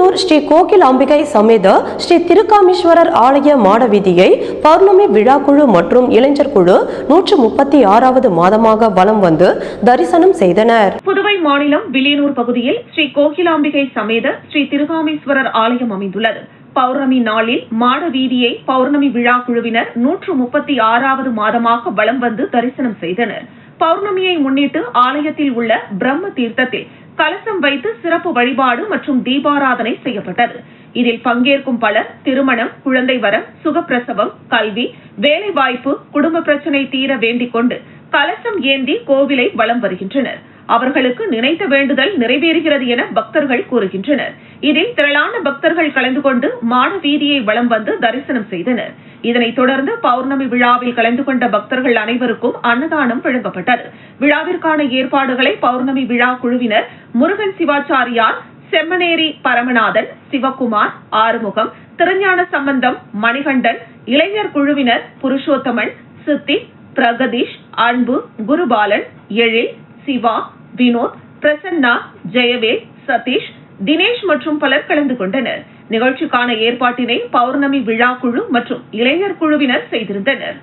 வில்லியனூர் ஸ்ரீ கோகில் அம்பிகை சமேத ஸ்ரீ திருக்காமீஸ்வரர் ஆலய மாட வீதியை பௌர்ணமி விழாக்குழு மற்றும் இளைஞர் குழு நூற்று முப்பத்தி ஆறாவது மாதமாக வலம் வந்து தரிசனம் செய்தனர். புதுவை மாநிலம் வில்லியனூர் பகுதியில் ஸ்ரீ கோகிலாம்பிகை சமேத ஸ்ரீ திருகாமேஸ்வரர் ஆலயம் அமைந்துள்ளது. பௌர்ணமி நாளில் மாட வீதியை பௌர்ணமி விழா குழுவினர் நூற்று முப்பத்தி ஆறாவது மாதமாக வலம் வந்து தரிசனம் செய்தனர். பௌர்ணமியை முன்னிட்டு ஆலயத்தில் உள்ள பிரம்ம தீர்த்தத்தில் கலசம் வைத்து சிறப்பு வழிபாடு மற்றும் தீபாராதனை செய்யப்பட்டது. இதில் பங்கேற்கும் பலர் திருமணம் குழந்தை வரம் சுகப்பிரசவம் கல்வி வேலைவாய்ப்பு குடும்ப பிரச்சனை தீர வேண்டிக் கொண்டு கலசம் ஏந்தி கோவிலை வலம் வருகின்றனர். அவர்களுக்கு நினைத்த வேண்டுதல் நிறைவேறுகிறது என பக்தர்கள் கூறுகின்றனர். இதில் திரளான பக்தர்கள் கலந்து கொண்டு மாட வீதியை வலம் வந்து தரிசனம் செய்தனர். இதனைத் தொடர்ந்து பௌர்ணமி விழாவில் கலந்து கொண்ட பக்தர்கள் அனைவருக்கும் அன்னதானம் வழங்கப்பட்டது. விழாவிற்கான ஏற்பாடுகளை பௌர்ணமி விழா குழுவினர் முருகன் சிவாச்சாரியார் செம்மனேரி பரமநாதன் சிவகுமார் ஆறுமுகம் திருஞான சம்பந்தம் மணிகண்டன் இளைஞர் குழுவினர் புருஷோத்தமன் சித்தி பிரகதீஷ் அன்பு குருபாலன் எழில் சிவா வினோத் பிரசன்னா ஜெயவேல் சதீஷ் தினேஷ் மற்றும் பலர் கலந்து கொண்டனர். நிகழ்ச்சிக்கான ஏற்பாட்டினை பௌர்ணமி விழா குழு மற்றும் இளைஞர் குழுவினர் செய்திருந்தனர்.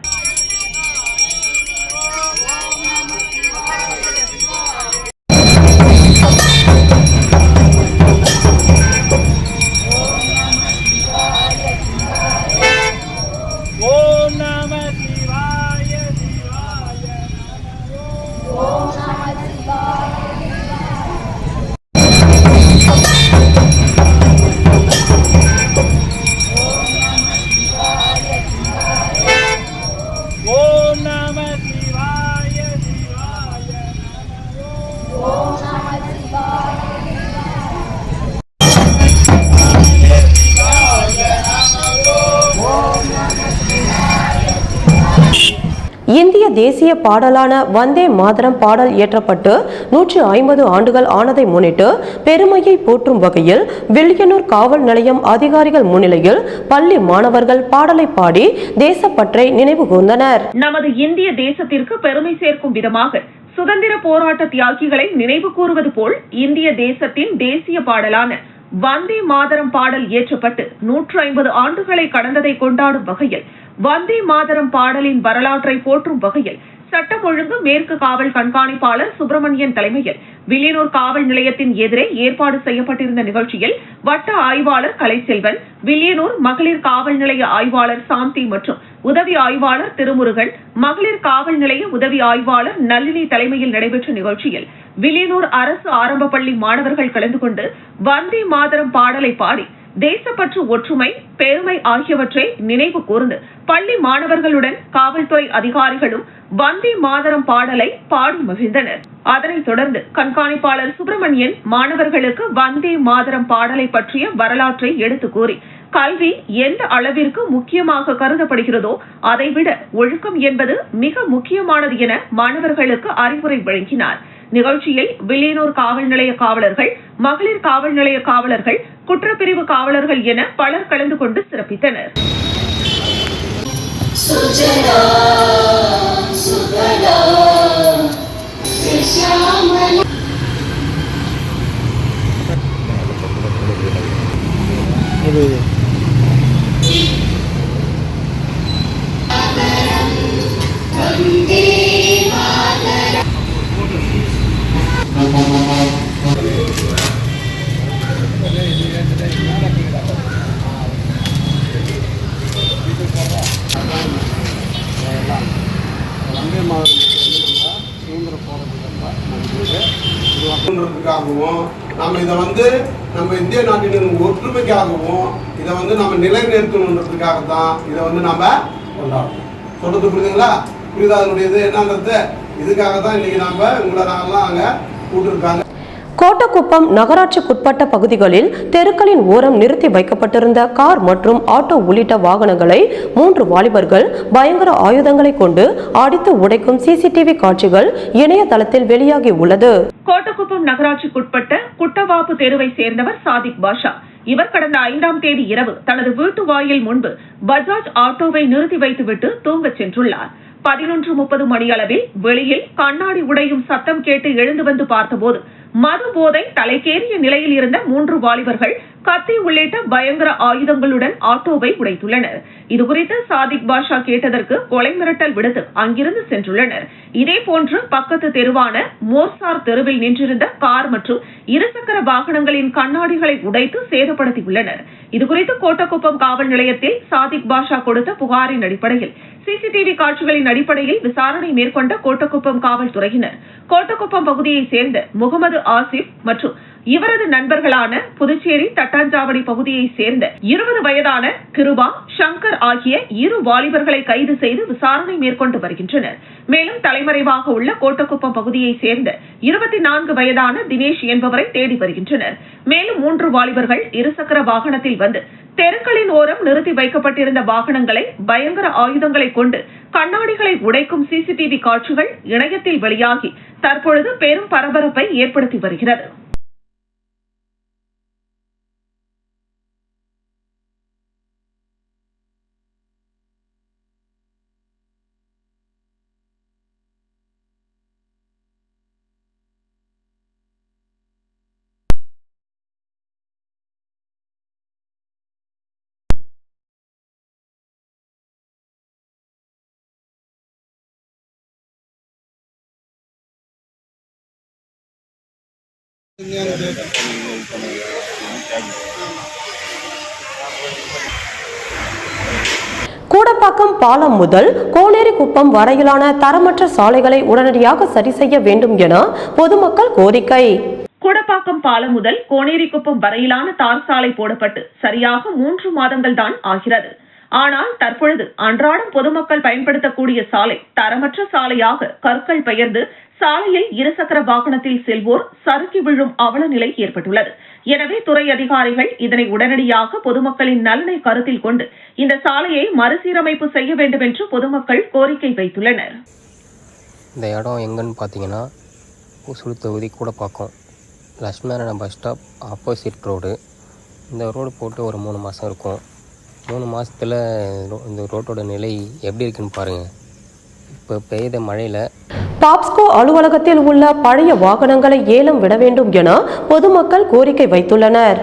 இந்திய தேசிய பாடலான வந்தே மாதரம் பாடல் இயற்றப்பட்டு நூற்றி ஐம்பது ஆண்டுகள் ஆனதை முன்னிட்டு பெருமையை போற்றும் வகையில் வில்லியனூர் காவல் நிலையம் அதிகாரிகள் முன்னிலையில் பள்ளி மாணவர்கள் பாடலை பாடி தேசப்பற்றை நினைவு கூர்ந்தனர். நமது இந்திய தேசத்திற்கு பெருமை சேர்க்கும் விதமாக சுதந்திர போராட்ட தியாகிகளை நினைவு கூறுவது போல் இந்திய தேசத்தின் தேசிய பாடலான வந்தே மாதரம் பாடல் இயற்றப்பட்டு நூற்று ஐம்பது ஆண்டுகளை கடந்ததை கொண்டாடும் வகையில் வந்தே மாதரம் பாடலின் வரலாற்றை போற்றும் வகையில் சட்டம் ஒழுங்கு மேற்கு காவல் கண்காணிப்பாளர் சுப்பிரமணியன் தலைமையில் வில்லியனூர் காவல் நிலையத்தின் எதிரே ஏற்பாடு செய்யப்பட்டிருந்த நிகழ்ச்சியில் வட்ட ஆய்வாளர் கலைச்செல்வன் வில்லியனூர் மகளிர் காவல் நிலைய ஆய்வாளர் சாந்தி மற்றும் உதவி ஆய்வாளர் திருமுருகன் மகளிர் காவல் நிலைய உதவி ஆய்வாளர் நளினி தலைமையில் நடைபெற்ற நிகழ்ச்சியில் வில்லியனூர் அரசு ஆரம்ப பள்ளி மாணவர்கள் கலந்து கொண்டு வந்தே மாதரம் பாடலை பாடி தேசப்பற்று ஒற்றுமை பெருமை ஆகியவற்றை நினைவு கூர்ந்து பள்ளி மாணவர்களுடன் காவல்துறை அதிகாரிகளும் வந்தே மாதரம் பாடலை பாடி மகிழ்ந்தனர். அதனைத் தொடர்ந்து கண்காணிப்பாளர் சுப்பிரமணியன் மாணவர்களுக்கு வந்தே மாதரம் பாடலை பற்றிய வரலாற்றை எடுத்து கூறி கல்வி எந்த அளவிற்கு முக்கியமாக கருதப்படுகிறதோ அதைவிட ஒழுக்கம் என்பது மிக முக்கியமானது என மாணவர்களுக்கு அறிவுரை வழங்கினார். நிகழ்ச்சியில் வில்லியனூர் காவல் நிலைய காவலர்கள் மகளிர் காவல் நிலைய காவலர்கள் குற்றப்பிரிவு காவலர்கள் என பலர் கலந்து கொண்டு சிறப்பித்தனர். செய்யலாம் வங்கை மாவட்டத்துக்கு சுதந்திர போராட்டத்துக்காகவும் நம்ம இதை வந்து நம்ம இந்திய நாட்டின் ஒற்றுமைக்காகவும் இதை வந்து நம்ம நிலைநிறுத்தணுன்றதுக்காக தான் இதை வந்து நம்ம கொண்டாடணும் சொல்றது புரியுதுங்களா? புரியுதா? அதனுடைய இது என்னன்றது? இதுக்காக தான் இன்னைக்கு நம்ம உங்களை நாங்களாம் அங்கே கூட்டிருக்காங்க. கோட்டக்குப்பம் நகராட்சிக்குட்பட்ட பகுதிகளில் தெருக்களின் ஓரம் நிறுத்தி வைக்கப்பட்டிருந்த கார் மற்றும் ஆட்டோ உள்ளிட்ட வாகனங்களை மூன்று வாலிபர்கள் பயங்கர ஆயுதங்களை கொண்டு அடித்து உடைக்கும் சிசிடிவி காட்சிகள் இணையதளத்தில் வெளியாகி உள்ளது. கோட்டக்குப்பம் நகராட்சிக்குட்பட்ட குட்டவாப்பு தெருவை சேர்ந்தவர் சாதிக் பாஷா. இவர் கடந்த ஐந்தாம் தேதி இரவு தனது வீட்டு வாயில் முன்பு பஜாஜ் ஆட்டோவை நிறுத்தி வைத்துவிட்டு தூங்கச் சென்றுள்ளார். பதினொன்று முப்பது மணியளவில் வெளியில் கண்ணாடி உடையும் சத்தம் கேட்டு எழுந்து வந்து பார்த்தபோது மது போதை தலைக்கேறிய நிலையில் இருந்த மூன்று வாலிபர்கள் கத்தி உள்ளிட்ட பயங்கர ஆயுதங்களுடன் ஆட்டோவை உடைத்துள்ளனர். இதுகுறித்து சாதிக் பாஷா கேட்டதற்கு கொலை மிரட்டல் விடுத்து அங்கிருந்து சென்றுள்ளனர். இதேபோன்று பக்கத்து தெருவான மோர்சார் தெருவில் நின்றிருந்த கார் மற்றும் இருசக்கர வாகனங்களின் கண்ணாடிகளை உடைத்து சேதப்படுத்தியுள்ளனர். இதுகுறித்து கோட்டக்குப்பம் காவல் நிலையத்தில் சாதிக் பாஷா கொடுத்த புகாரின் அடிப்படையில் சிசிடிவி காட்சிகளின் அடிப்படையில் விசாரணை மேற்கொண்ட கோட்டக்குப்பம் காவல்துறையினர். கோட்டக்குப்பம் பகுதியைச் சேர்ந்த முகமது ஆசிப் மற்றும் இவரது நண்பர்களான புதுச்சேரி தட்டாஞ்சாவடி பகுதியைச் சேர்ந்த இருபது வயதான கிருபா சங்கர் ஆகிய இரு வாலிபர்களை கைது செய்து விசாரணை மேற்கொண்டு வருகின்றனர். மேலும் தலைமறைவாக உள்ள கோட்டக்குப்பம் பகுதியைச் சேர்ந்த இருபத்தி நான்கு வயதான தினேஷ் என்பவரை தேடி வருகின்றனர். மேலும் மூன்று வாலிபர்கள் இருசக்கர வாகனத்தில் வந்து தெருக்களின் ஓரம் நிறுத்தி வைக்கப்பட்டிருந்த வாகனங்களை பயங்கர ஆயுதங்களை கொண்டு கண்ணாடிகளை உடைக்கும் சிசிடிவி காட்சிகள் இணையத்தில் வெளியாகி தற்பொழுது பெரும் பரபரப்பை ஏற்படுத்தி வருகிறது. கூடப்பாக்கம் பாலம் முதல் கோனேரிக்குப்பம் வரையிலான தரமற்ற சாலைகளை உடனடியாக சரி செய்ய வேண்டும் என பொதுமக்கள் கோரிக்கை. கூடப்பாக்கம் பாலம் முதல் கோனேரிக்குப்பம் வரையிலான தார் சாலை போடப்பட்டு சரியாக மூன்று மாதங்கள் தான் ஆகிறது. ஆனால் தற்பொழுது அன்றாடம் பொதுமக்கள் பயன்படுத்தக்கூடிய சாலை தரமற்ற சாலையாக கற்கள் பெயர்ந்து சாலையில் இருசக்கர வாகனத்தில் செல்வோர் சறுக்கி விழும் அவல நிலை ஏற்பட்டுள்ளது. எனவே துறை அதிகாரிகள் இதனை உடனடியாக பொதுமக்களின் நலனை கருத்தில் கொண்டு இந்த சாலையை மறுசீரமைப்பு செய்ய வேண்டும் என்று பொதுமக்கள் கோரிக்கை வைத்துள்ளனர். இந்த இடம் எங்கன்னு பார்த்தீங்கன்னா ஊசுடு தொகுதி Koodappakkam Lakshminarayana bus stop opposite road இந்த ரோடு போட்டு ஒரு மூணு மாதம் இருக்கும். மூணு மாதத்தில் இந்த ரோட்டோட நிலை எப்படி இருக்குன்னு பாருங்கள் இப்போ பெய்த மழையில் பாப்ஸ்கோ அலுவலகத்தில் உள்ள பழைய வாகனங்களை ஏலம் விட வேண்டும் என பொதுமக்கள் கோரிக்கை வைத்துள்ளனர்.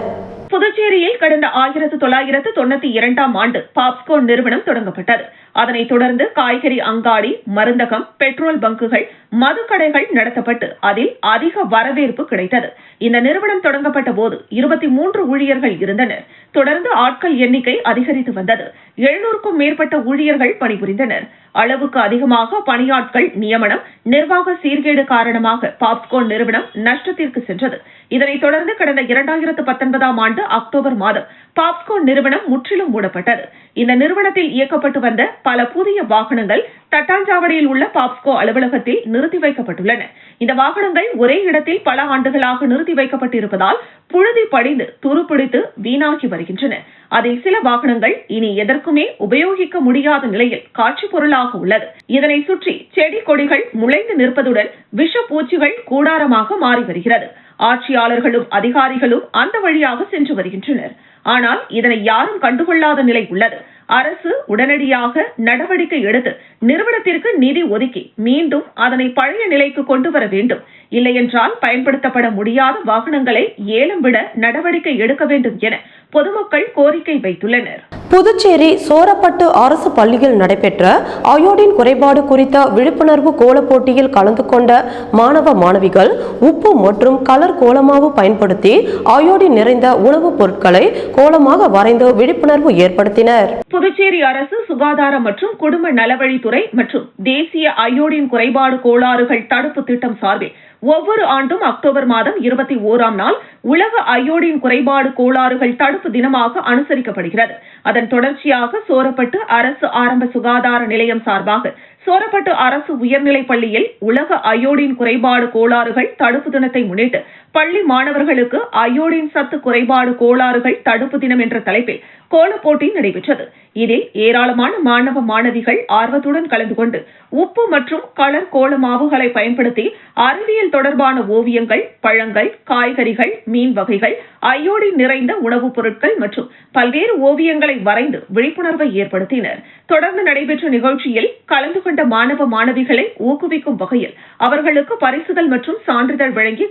புதுச்சேரியில் கடந்த ஆயிரத்து தொள்ளாயிரத்து தொண்ணூத்தி இரண்டாம் ஆண்டு பாப்ஸ்கோ நிறுவனம் தொடங்கப்பட்டது. அதனைத் தொடர்ந்து காய்கறி அங்காடி மருந்தகம் பெட்ரோல் பங்குகள் மதுக்கடைகள் நடத்தப்பட்டு அதில் அதிக வரவேற்பு கிடைத்தது. இந்த நிறுவனம் தொடங்கப்பட்ட போது இருபத்தி மூன்று ஊழியர்கள் இருந்தனர். தொடர்ந்து ஆட்கள் எண்ணிக்கை அதிகரித்து வந்தது. எழுநூறுக்கும் மேற்பட்ட ஊழியர்கள் பணிபுரிந்தனர். அளவுக்கு அதிகமாக பணியாட்கள் நியமனம் நிர்வாக சீர்கேடு காரணமாக பாப்ஸ்கோ நிறுவனம் நஷ்டத்திற்கு சென்றது. இதனைத் தொடர்ந்து கடந்த இரண்டாயிரத்து பத்தொன்பதாம் ஆண்டு அக்டோபர் அக்டோபர் மாதம் பாப்ஸ்கோன் நிறுவனம் முற்றிலும் மூடப்பட்டது. இந்த நிறுவனத்தில் இயக்கப்பட்டு வந்த பல புதிய வாகனங்கள் தட்டாஞ்சாவடியில் உள்ள பாப்ஸ்கோ அலுவலகத்தில் நிறுத்தி வைக்கப்பட்டுள்ளன. இந்த வாகனங்கள் ஒரே இடத்தில் பல ஆண்டுகளாக நிறுத்தி வைக்கப்பட்டிருப்பதால் புழுதி படிந்து துருப்பிடித்து வீணாகி வருகின்றன. அதில் சில வாகனங்கள் இனி எதற்குமே உபயோகிக்க முடியாத நிலையில் காட்சி பொருளாக உள்ளது. இதனை சுற்றி செடி கொடிகள் முளைந்து நிற்பதுடன் விஷ பூச்சிகள் கூடாரமாக மாறி வருகிறது. ஆட்சியாளர்களும் அதிகாரிகளும் அந்த வழியாக சென்று வருகின்றனர். ஆனால் இதனை யாரும் கண்டுகொள்ளாத நிலை உள்ளது. அரசு உடனடியாக நடவடிக்கை எடுத்து நிறுவனத்திற்கு நிதி ஒதுக்கி மீண்டும் அதனை பழைய நிலைக்கு கொண்டு வர வேண்டும். இல்லையென்றால் பயன்படுத்தப்பட முடியாத வாகனங்களை ஏலம் விட நடவடிக்கை எடுக்க வேண்டும் என பொதுமக்கள் கோரிக்கை வைத்துள்ளனர். புதுச்சேரி சோரப்பட்டு அரசு பள்ளியில் நடைபெற்ற அயோடின் குறைபாடு குறித்த விழிப்புணர்வு கோலப் போட்டியில் கலந்து கொண்ட மாணவ மாணவிகள் உப்பு மற்றும் கலர் கோலமாவு பயன்படுத்தி அயோடின் நிறைந்த உணவுப் பொருட்களை கோலமாக வரைந்து விழிப்புணர்வு ஏற்படுத்தினர். புதுச்சேரி அரசு சுகாதாரம் மற்றும் குடும்ப நலவழித்துறை மற்றும் தேசிய அயோடின் குறைபாடு கோளாறுகள் தடுப்பு திட்டம் சார்பில் ஒவ்வொரு ஆண்டும் அக்டோபர் மாதம் இருபத்தி ஓராம் நாள் உலக அயோடின் குறைபாடு கோளாறுகள் தடுப்பு தினமாக அனுசரிக்கப்படுகிறது. அதன் தொடர்ச்சியாக சோரப்பட்டு அரசு ஆரம்ப சுகாதார நிலையம் சார்பாக சோரப்பட்டு அரசு உயர்நிலைப் பள்ளியில் உலக அயோடின் குறைபாடு கோளாறுகள் தடுப்பு தினத்தை முன்னிட்டு பள்ளி மாணவர்களுக்கு அயோடின் சத்து குறைபாடு கோளாறுகள் தடுப்பு தினம் என்ற தலைப்பில் கோலப் போட்டி நடைபெற்றது. இதில் ஏராளமான மாணவ மாணவிகள் ஆர்வத்துடன் கலந்து கொண்டு உப்பு மற்றும் கலர் கோல மாவுகளை பயன்படுத்தி அறிவியல் தொடர்பான ஓவியங்கள் பழங்கள் காய்கறிகள் மீன் வகைகள் அயோடின் நிறைந்த உணவுப் பொருட்கள் மற்றும் பல்வேறு ஓவியங்களை வரைந்து விழிப்புணர்வை ஏற்படுத்தினர். தொடர்ந்து நடைபெற்ற நிகழ்ச்சியில் கலந்து கொண்ட மாணவ மாணவிகளை ஊக்குவிக்கும் வகையில் அவர்களுக்கு பரிசுகள் மற்றும் சான்றிதழ் வழங்கி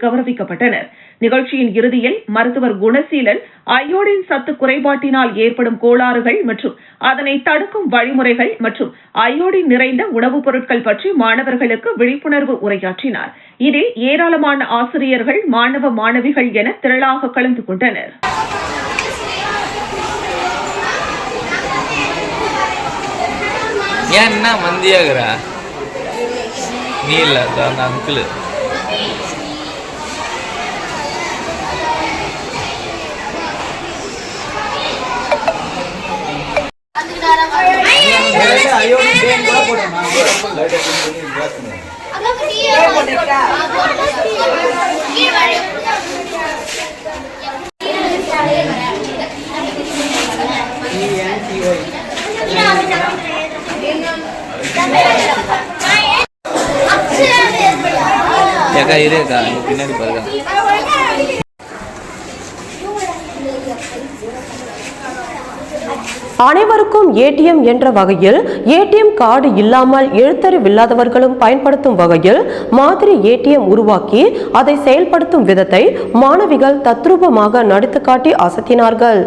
கௌரவிக்கப்பட்டனர் நிகழ்ச்சியின் இறுதியில் மருத்துவர் குணசீலன் அயோடின் சத்து குறைபாட்டினால் ஏற்படும் கோளாறுகள் மற்றும் அதனை தடுக்கும் வழிமுறைகள் மற்றும் அயோடின் நிறைந்த உணவுப் பொருட்கள் பற்றி மாணவர்களுக்கு விழிப்புணர்வு உரையாற்றினார். இதில் ஏராளமான ஆசிரியர்கள் மாணவ மாணவிகள் என திரளாக கலந்து கொண்டனர். என்ன மந்தியாகிறா நீ இல்ல அந்த அங்கிள் ஏக்கா இருக்கா பின்னாடி பாருக்கா. அனைவருக்கும் ஏடிஎம் என்ற வகையில் ஏடிஎம் கார்டு இல்லாமல் எழுத்தறிவில்லாதவர்களும் பயன்படுத்தும் வகையில் மாதிரி ஏடிஎம் உருவாக்கி அதை செயல்படுத்தும் விதத்தை மாணவிகள் தத்ரூபமாக நடித்து காட்டி அசத்தினார்கள்.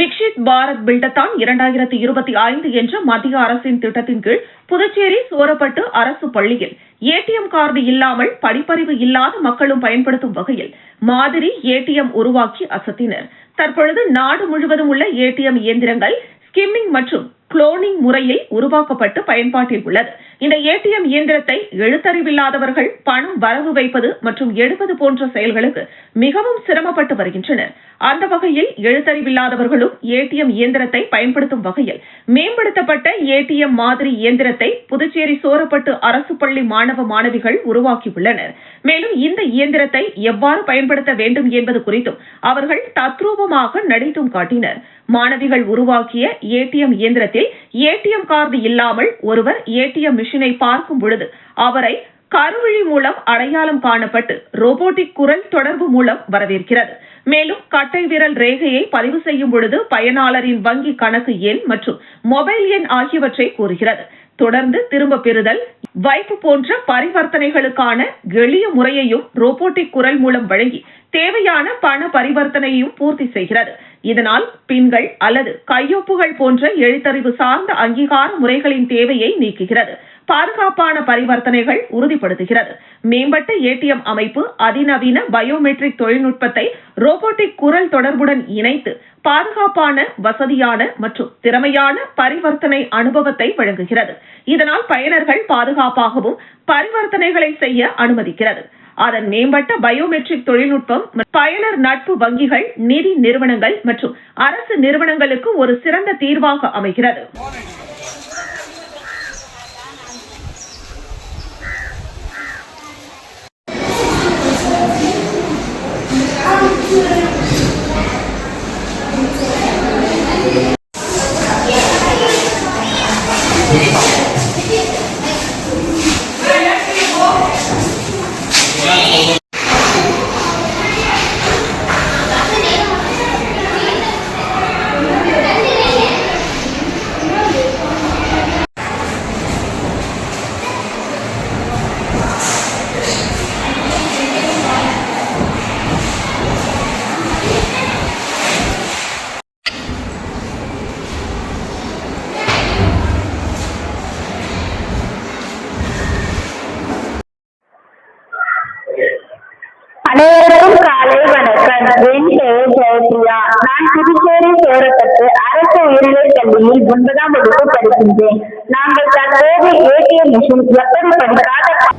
விக்ஷித் பாரத் பில்டத்தான் இரண்டாயிரத்தி இருபத்தி ஐந்து என்ற மத்திய அரசின் திட்டத்தின் கீழ் புதுச்சேரி சோரப்பட்டு அரசு பள்ளியில் ஏடிஎம் கார்டு இல்லாமல் படிப்பறிவு இல்லாத மக்களும் பயன்படுத்தும் வகையில் மாதிரி ஏடிஎம் உருவாக்கி அசத்தினர். தற்பொழுது நாடு முழுவதும் உள்ள ஏடிஎம் இயந்திரங்கள் ஸ்கிம்மிங் மற்றும் குளோனிங் முறையில் உருவாக்கப்பட்டு பயன்பாட்டில் உள்ளது. இந்த ஏடிஎம் இயந்திரத்தை எழுத்தறிவில்லாதவர்கள் பணம் வரவு வைப்பது மற்றும் எடுப்பது போன்ற செயல்களுக்கு மிகவும் சிரமப்பட்டு வருகின்றனர். அந்த வகையில் எழுத்தறிவில்லாதவர்களும் ஏடிஎம் இயந்திரத்தை பயன்படுத்தும் வகையில் மேம்படுத்தப்பட்ட ஏடிஎம் மாதிரி இயந்திரத்தை புதுச்சேரி சோரப்பட்டு அரசு பள்ளி மாணவ மாணவிகள் உருவாக்கியுள்ளனர். மேலும் இந்த இயந்திரத்தை எவ்வாறு பயன்படுத்த வேண்டும் என்பது குறித்தும் அவர்கள் தத்ரூபமாக நடித்தும் காட்டினர். மாணவிகள் உருவாக்கிய ஏடிஎம் இயந்திரத்தில் ஏடிஎம் கார்டு இல்லாமல் ஒருவர் ஏடிஎம் மிஷினை பார்க்கும் பொழுது அவரை கருவிழி மூலம் அடையாளம் காணப்பட்டு ரோபோட்டிக் குரல் தொடர்பு மூலம் வரவேற்கிறது. மேலும் கட்டை விரல் ரேகையை பதிவு செய்யும் பொழுது பயனாளரின் வங்கி கணக்கு எண் மற்றும் மொபைல் எண் ஆகியவற்றை கூறுகிறது. தொடர்ந்து திரும்ப பெறுதல் வைப்பு போன்ற பரிவர்த்தனைகளுக்கான எளிய முறையையும் ரோபோட்டிக் குரல் மூலம் வழங்கி தேவையான பண பரிவர்த்தனையையும் பூர்த்தி செய்கிறது. இதனால் பின்கள் அல்லது கையொப்புகள் போன்ற எழுத்தறிவு சார்ந்த அங்கீகார முறைகளின் தேவையை நீக்குகிறது. பாதுகாப்பான பரிவர்த்தனைகள் உறுதிப்படுத்துகிறது. மேம்பட்ட ஏடிஎம் அமைப்பு அதிநவீன பயோமெட்ரிக் தொழில்நுட்பத்தை ரோபோட்டிக் குரல் தொடர்புடன் இணைத்து பாதுகாப்பான வசதியான மற்றும் திறமையான பரிவர்த்தனை அனுபவத்தை வழங்குகிறது. இதனால் பயனர்கள் பாதுகாப்பாகவும் பரிவர்த்தனைகளை செய்ய அனுமதிக்கிறது. அதன் மேம்பட்ட பயோமெட்ரிக் தொழில்நுட்பம் பயனர் நட்பு வங்கிகள் நிதி நிறுவனங்கள் மற்றும் அரசு நிறுவனங்களுக்கு ஒரு சிறந்த தீர்வாக அமைகிறது அனைவருக்கும் காலை வணக்கம் என் பெயர் ஜெயபிரியா நான் புதுச்சேரி சேரப்பட்டு அரசு உயர்நிலைப் பள்ளியில் ஒன்பதாம் வகுப்பு படிக்கின்றேன் நாங்கள் தற்போது ஏடிஎம் மிஷின் எப்படி படிக்காத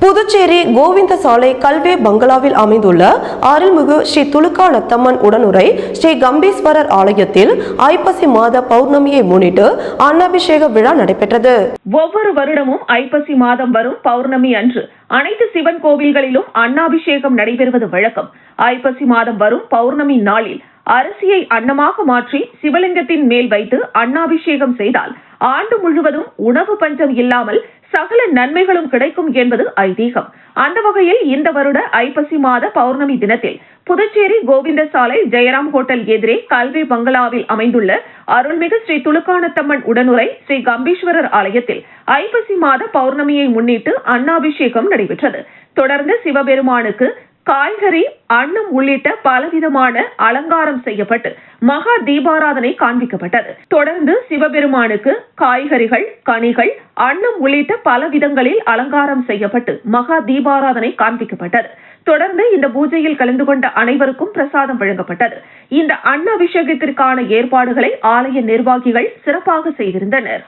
புதுச்சேரி கோவிந்த சாலை கல்வே பங்களாவில் அமைந்துள்ள அருள்மிகு ஸ்ரீ துலுக்கா நத்தம்மன் உடனுரை ஸ்ரீ கம்பீஸ்வரர் ஆலயத்தில் ஐப்பசி மாத பௌர்ணமியை முன்னிட்டு அன்னாபிஷேக விழா நடைபெற்றது. ஒவ்வொரு வருடமும் ஐப்பசி மாதம் வரும் பௌர்ணமி அன்று அனைத்து சிவன் கோவில்களிலும் அன்னாபிஷேகம் நடைபெறுவது வழக்கம். ஐப்பசி மாதம் வரும் பௌர்ணமி நாளில் அரிசியை அன்னமாக மாற்றி சிவலிங்கத்தின் மேல் வைத்து அன்னாபிஷேகம் செய்தால் ஆண்டு முழுவதும் உணவு பஞ்சம் இல்லாமல் சகல நன்மைகளும் கிடைக்கும் என்பது ஐதீகம். அந்த வகையில் இந்த வருட ஐப்பசி மாத பௌர்ணமி தினத்தில் புதுச்சேரி கோவிந்த சாலை ஜெயராம் ஹோட்டல் எதிரே கல்வி பங்களாவில் அமைந்துள்ள அருள்மிகு ஸ்ரீ துலுக்கானத்தம்மன் உடனுரை ஸ்ரீ கம்பீஸ்வரர் ஆலயத்தில் ஐப்பசி மாத பௌர்ணமியை முன்னிட்டு அன்னாபிஷேகம் நடைபெற்றது. தொடர்ந்து சிவபெருமானுக்கு காய்கறி அன்னம் உள்ளிட்ட பலவிதமான அலங்காரம் செய்யப்பட்டு மகா தீபாராதனை காண்பிக்கப்பட்டது. தொடர்ந்து சிவபெருமானுக்கு காய்கறிகள் கனிகள் அன்னம் உள்ளிட்ட பல விதங்களில் அலங்காரம் செய்யப்பட்டு மகா தீபாராதனை காண்பிக்கப்பட்டது. தொடர்ந்து இந்த பூஜையில் கலந்து கொண்ட அனைவருக்கும் பிரசாதம் வழங்கப்பட்டது. இந்த அன்ன அபிஷேகத்திற்கான ஏற்பாடுகளை ஆலய நிர்வாகிகள் சிறப்பாக செய்திருந்தனர்.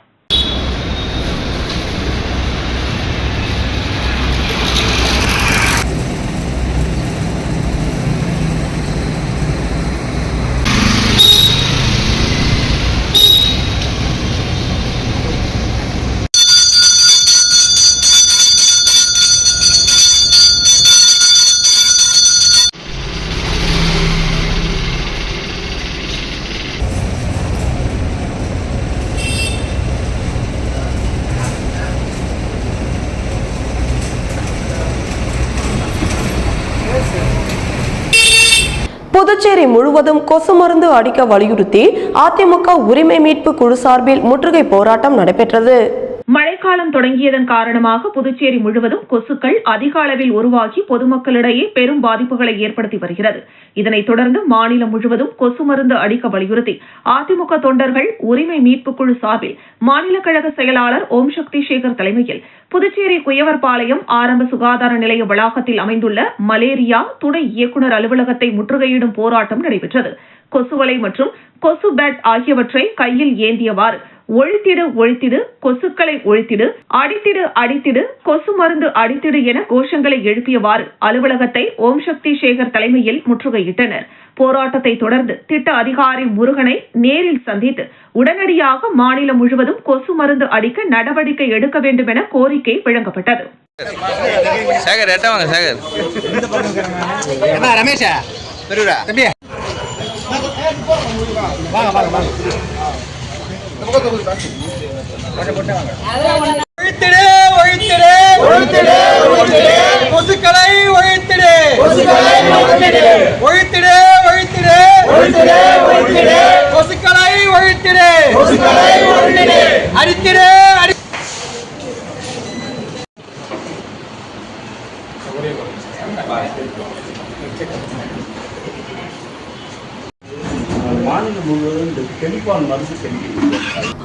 புதுச்சேரி முழுவதும் கொசு மருந்து அடிக்க வலியுறுத்தி அதிமுக உரிமை மீட்பு குழு சார்பில் முற்றுகை போராட்டம் நடைபெற்றது. மழைக்காலம் தொடங்கியதன் காரணமாக புதுச்சேரி முழுவதும் கொசுக்கள் அதிக அளவில் உருவாகி பொதுமக்களிடையே பெரும் பாதிப்புகளை ஏற்படுத்தி வருகிறது. இதனைத் தொடர்ந்து மாநிலம் முழுவதும் கொசு மருந்து அடிக்க வலியுறுத்தி அதிமுக தொண்டர்கள் உரிமை மீட்புக் குழு சார்பில் மாநில கழக செயலாளர் ஓம் சக்தி சேகர் தலைமையில் புதுச்சேரி குயவர்பாளையம் ஆரம்ப சுகாதார நிலைய வளாகத்தில் அமைந்துள்ள மலேரியா துணை இயக்குநர் அலுவலகத்தை முற்றுகையிடும் போராட்டம் நடைபெற்றது. கொசுவலை மற்றும் கொசு பேட் ஆகியவற்றை கையில் ஏந்தியவாறு. ஒழித்திடு ஒழித்திடு கொசுக்களை ஒழித்திடு அடித்திடு அடித்திடு கொசு மருந்து அடித்திடு என கோஷங்களை எழுப்பியவாறு அலுவலகத்தை ஓம் சக்தி சேகர் தலைமையில் முற்றுகையிட்டனர். போராட்டத்தை தொடர்ந்து திட்ட அதிகாரி முருகனை நேரில் சந்தித்து உடனடியாக மாநிலம் முழுவதும் கொசு மருந்து அடிக்க நடவடிக்கை எடுக்க வேண்டும் என கோரிக்கை வழங்கப்பட்டது சேகர் ரமேஷா தம்பி வாங்க வாங்க வாங்க ஒழித்திடு ஒழித்திடு. ஒழித்திடு ஒழித்திடு. கொசுக்களை ஒழித்திடு. கொசுக்களை ஒழித்திடு. ஒழித்திடு ஒழித்திடு. ஒழித்திடு ஒழித்திடு. கொசுக்களை ஒழித்திடு. கொசுக்களை ஒழித்திடு. அடித்திடு அடி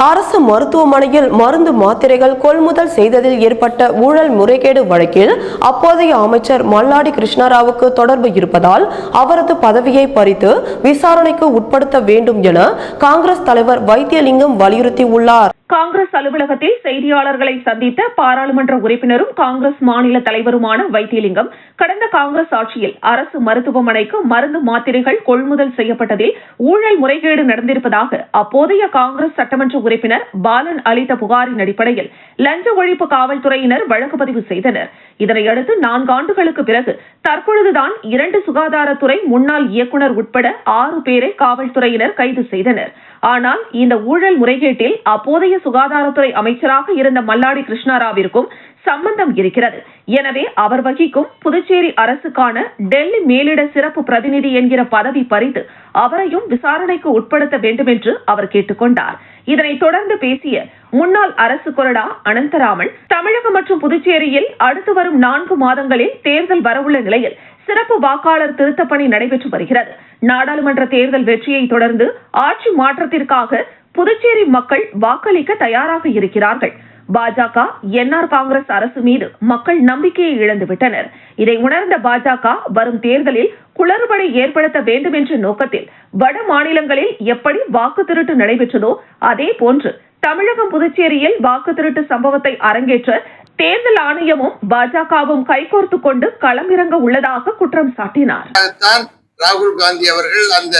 அரசு மருத்துவமனையில் மருந்து மாத்திரைகள் கொள்முதல் செய்ததில் ஏற்பட்ட ஊழல் முறைகேடு வழக்கில் அப்போதைய அமைச்சர் மல்லாடி கிருஷ்ணராவுக்கு தொடர்பு இருப்பதால் அவரது பதவியை பறித்து விசாரணைக்கு உட்படுத்த வேண்டும் என காங்கிரஸ் தலைவர் வைத்தியலிங்கம் வலியுறுத்தியுள்ளார். காங்கிரஸ் அலுவலகத்தில் செய்தியாளர்களை சந்தித்த பாராளுமன்ற உறுப்பினரும் காங்கிரஸ் மாநில தலைவருமான வைத்தியலிங்கம் கடந்த காங்கிரஸ் ஆட்சியில் அரசு மருத்துவமனைக்கு மருந்து மாத்திரைகள் கொள்முதல் செய்யப்பட்டதில் ஊழல் முறைகேடு நடந்திருப்பதாக அப்போதைய காங்கிரஸ் சட்டமன்ற உறுப்பினர் பாலன் அளித்த புகாரின் அடிப்படையில் லஞ்ச ஒழிப்பு காவல்துறையினர் வழக்கு பதிவு செய்தனர். இதனையடுத்து நான்காண்டுகளுக்கு பிறகு தற்பொழுதுதான் இரண்டு சுகாதாரத்துறை முன்னாள் இயக்குநர் உட்பட ஆறு பேரை காவல்துறையினர் கைது செய்தனர். ஆனால் இந்த ஊழல் முறைகேட்டில் அப்போதைய சுகாதாரத்துறை அமைச்சராக இருந்த மல்லாடி கிருஷ்ணாராவிற்கும் சம்பந்தம் இருக்கிறது. எனவே அவர் வகிக்கும் புதுச்சேரி அரசுக்கான டெல்லி மேலிட சிறப்பு பிரதிநிதி என்கிற பதவி பறித்து அவரையும் விசாரணைக்கு உட்படுத்த வேண்டும் என்று அவர் கேட்டுக்கொண்டார். இதனைத் தொடர்ந்து பேசிய முன்னாள் அரசு கொறடா அனந்தராமன் தமிழகம் மற்றும் புதுச்சேரியில் அடுத்து வரும் நான்கு மாதங்களில் தேர்தல் வரவுள்ள நிலையில் சிறப்பு வாக்காளர் திருத்தப் பணி நடைபெற்று வருகிறது. நாடாளுமன்ற தேர்தல் வெற்றியை தொடர்ந்து ஆட்சி மாற்றத்திற்காக புதுச்சேரி மக்கள் வாக்களிக்க தயாராக இருக்கிறார்கள். பாஜக என்ஆர் காங்கிரஸ் அரசு மீது மக்கள் நம்பிக்கையை இழந்துவிட்டனர் இதை உணர்ந்த பாஜக வரும் தேர்தலில் குளறுபடி ஏற்படுத்த வேண்டும் என்ற நோக்கத்தில் வட மாநிலங்களில் எப்படி வாக்கு திருட்டு நடைபெற்றதோ அதே போன்று தமிழகம் புதுச்சேரியில் வாக்கு திருட்டு சம்பவத்தை அரங்கேற்ற தேர்தல் ஆணையமும் பாஜகவும் கைகோர்த்து கொண்டு களமிறங்க உள்ளதாக குற்றம் சாட்டினார். தான் ராகுல் காந்தி அவர்கள் அந்த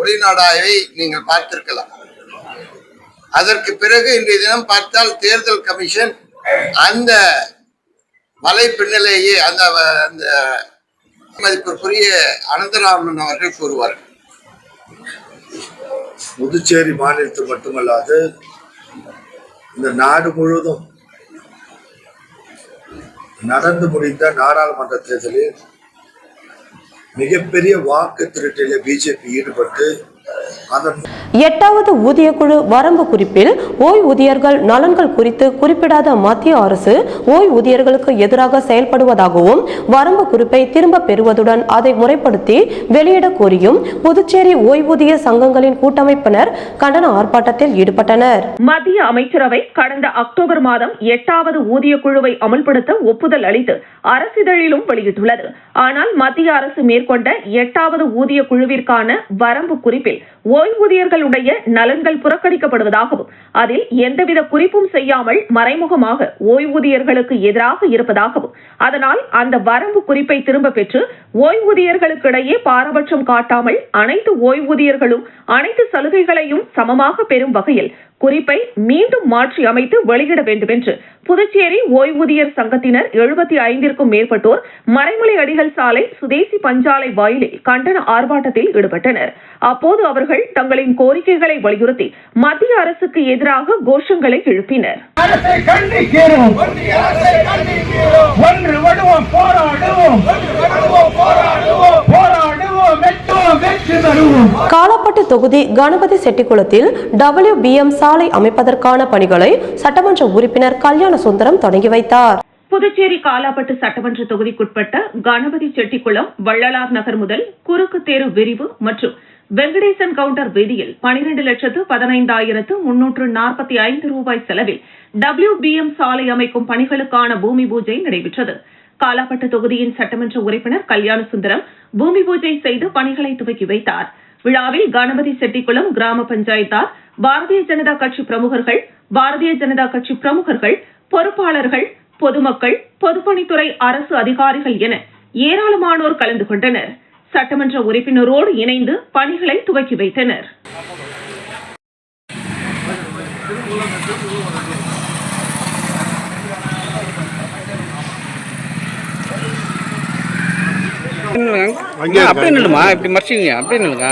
ஒளிநாடாவை நீங்கள் பார்த்திருக்கலாம். அதற்கு பிறகு இன்றைய தினம் பார்த்தால் தேர்தல் கமிஷன் அந்த வலை பின்னலேயே அந்த அந்த மதிப்பிற்குரிய அனந்தராமன் அவர்கள் கூறுவார்கள் புதுச்சேரி மாநிலத்தில் மட்டுமல்லாது இந்த நாடு முழுவதும் நடந்து முடிந்த நாடாளுமன்ற தேர்தலில் மிகப்பெரிய வாக்கு திருட்டில பிஜேபி ஈடுபட்டு எட்டாவது ஊதியக்குழு வரம்பு குறிப்பில் ஓய்வூதியர்கள் நலன்கள் குறித்து குறிப்பிடாத மத்திய அரசு ஓய்வூதியர்களுக்கு எதிராக செயல்படுவதாகவும் வரம்பு குறிப்பை திரும்ப பெறுவதுடன் அதை முறைப்படுத்தி வெளியிட கோரியும் புதுச்சேரி ஓய்வூதிய சங்கங்களின் கூட்டமைப்பினர் கண்டன ஆர்ப்பாட்டத்தில் ஈடுபட்டனர். மத்திய அமைச்சரவை கடந்த அக்டோபர் மாதம் எட்டாவது ஊதிய குழுவை அமல்படுத்த ஒப்புதல் அளித்து அரசிதழிலும் வெளியிட்டுள்ளது. ஆனால் மத்திய அரசு மேற்கொண்ட எட்டாவது ஊதிய குழுவிற்கான வரம்பு குறிப்பில் ஓய்வூதியர்களுடைய நலன்கள் புறக்கணிக்கப்படுவதாகவும் அதில் எந்தவித குறிப்பும் செய்யாமல் மறைமுகமாக ஓய்வூதியர்களுக்கு எதிராக இருப்பதாகவும் அதனால் அந்த வரம்பு குறிப்பை திரும்ப பெற்று ஓய்வூதியர்களுக்கிடையே பாரபட்சம் காட்டாமல் அனைத்து ஓய்வூதியர்களும் அனைத்து சலுகைகளையும் சமமாக பெறும் வகையில் குறிப்பை மீண்டும் மாற்றி அமைத்து வெளியிட வேண்டும் என்று புதுச்சேரி ஓய்வூதியர் சங்கத்தினர் எழுபத்தி ஐந்திற்கும் மேற்பட்டோர் மறைமலை அடிகள் சாலை சுதேசி பஞ்சாலை வாயிலில் கண்டன ஆர்ப்பாட்டத்தில் ஈடுபட்டனர். அப்போது அவர்கள் தங்களின் கோரிக்கைகளை வலியுறுத்தி மத்திய அரசுக்கு எதிராக கோஷங்களை எழுப்பினர். காலப்பட்டு தொகுதி கணபதி செட்டிக்குளத்தில் டபிள்யூ சாலை அமைப்பதற்கான பணிகளை சட்டமன்ற உறுப்பினர் கல்யாண சுந்தரம் தொடங்கி வைத்தார். புதுச்சேரி காலாப்பட்டு சட்டமன்ற தொகுதிக்குட்பட்ட கணபதி செட்டிக்குளம் வள்ளலார் நகர் முதல் குறுக்கு தேரு விரிவு மற்றும் வெங்கடேசன் கவுண்டர் வீதியில் பனிரெண்டு லட்சத்து பதினைந்தாயிரத்து முன்னூற்று நாற்பத்தி ஐந்து ரூபாய் செலவில் டபிள்யூ பி எம் சாலை அமைக்கும் பணிகளுக்கான பூமி பூஜை நடைபெற்றது. காலாப்பட்டு தொகுதியின் சட்டமன்ற உறுப்பினர் கல்யாண சுந்தரம் பூமி பூஜை செய்து பணிகளை துவக்கி வைத்தார். விழாவில் கணபதி செட்டிக்குளம் கிராம பஞ்சாயத்தார் பாரதிய ஜனதா கட்சி பிரமுகர்கள் பாரதிய ஜனதா கட்சி பிரமுகர்கள் பொறுப்பாளர்கள் பொதுமக்கள் பொதுப்பணித்துறை அரசு அதிகாரிகள் என ஏராளமானோர் கலந்து கொண்டனர். சட்டமன்ற உறுப்பினரோடு இணைந்து பணிகளை துவக்கி வைத்தனர். அப்படியே நில்லுமா? இப்படி மறைச்சிங்க அப்படியே நில்லுங்க.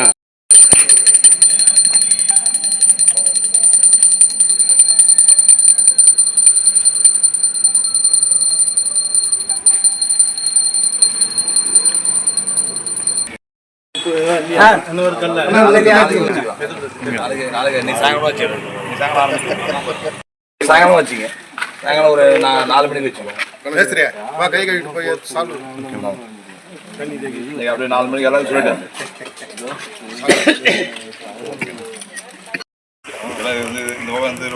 சாயங்காலம் வச்சுங்க. சாயங்காலம் ஒரு நாலு மணிக்கு வச்சுக்கோங்க அப்படியே நாலு மணிக்கு எல்லாரும் சொல்லிட்டேன் இந்த வந்து